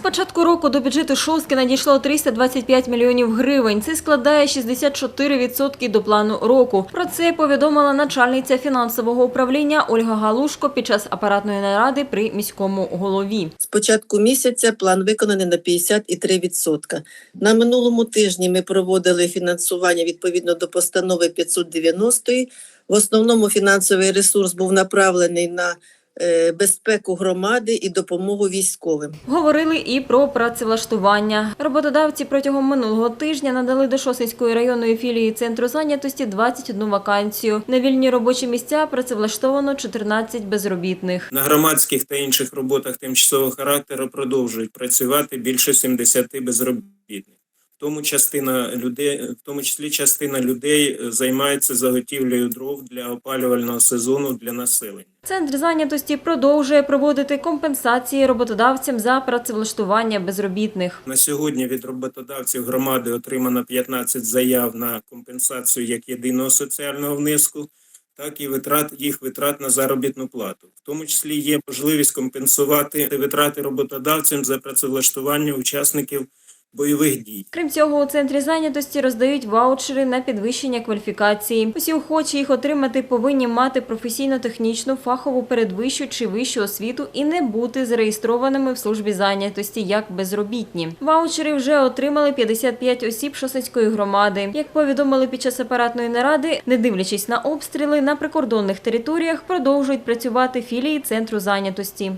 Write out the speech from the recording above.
початку року до бюджету Шостки надійшло 325 мільйонів гривень. Це складає 64% до плану року. Про це повідомила начальниця фінансового управління Ольга Галушко під час апаратної наради при міському голові. З початку місяця план виконаний на 53%. На минулому тижні ми проводили фінансування відповідно до постанови 590. В основному фінансовий ресурс був направлений на безпеку громади і допомогу військовим. Говорили і про працевлаштування. Роботодавці протягом минулого тижня надали до Шосинської районної філії центру зайнятості 21 вакансію. На вільні робочі місця працевлаштовано 14 безробітних. На громадських та інших роботах тимчасового характеру продовжують працювати більше 70 безробітних. Тому частина людей, в тому числі частина людей е, займається заготівлею дров для опалювального сезону для населення. Центр зайнятості продовжує проводити компенсації роботодавцям за працевлаштування безробітних. На сьогодні від роботодавців громади отримано 15 заяв на компенсацію як єдиного соціального внеску, так і витрат їх витрат на заробітну плату. В тому числі є можливість компенсувати витрати роботодавцям за працевлаштування учасників бойових дій. Крім цього, у центрі зайнятості роздають ваучери на підвищення кваліфікації. Усі охочі їх отримати повинні мати професійно-технічну, фахову передвищу чи вищу освіту і не бути зареєстрованими в службі зайнятості як безробітні. Ваучери вже отримали 55 осіб Шосицької громади. Як повідомили під час апаратної наради, не дивлячись на обстріли, на прикордонних територіях продовжують працювати філії центру зайнятості.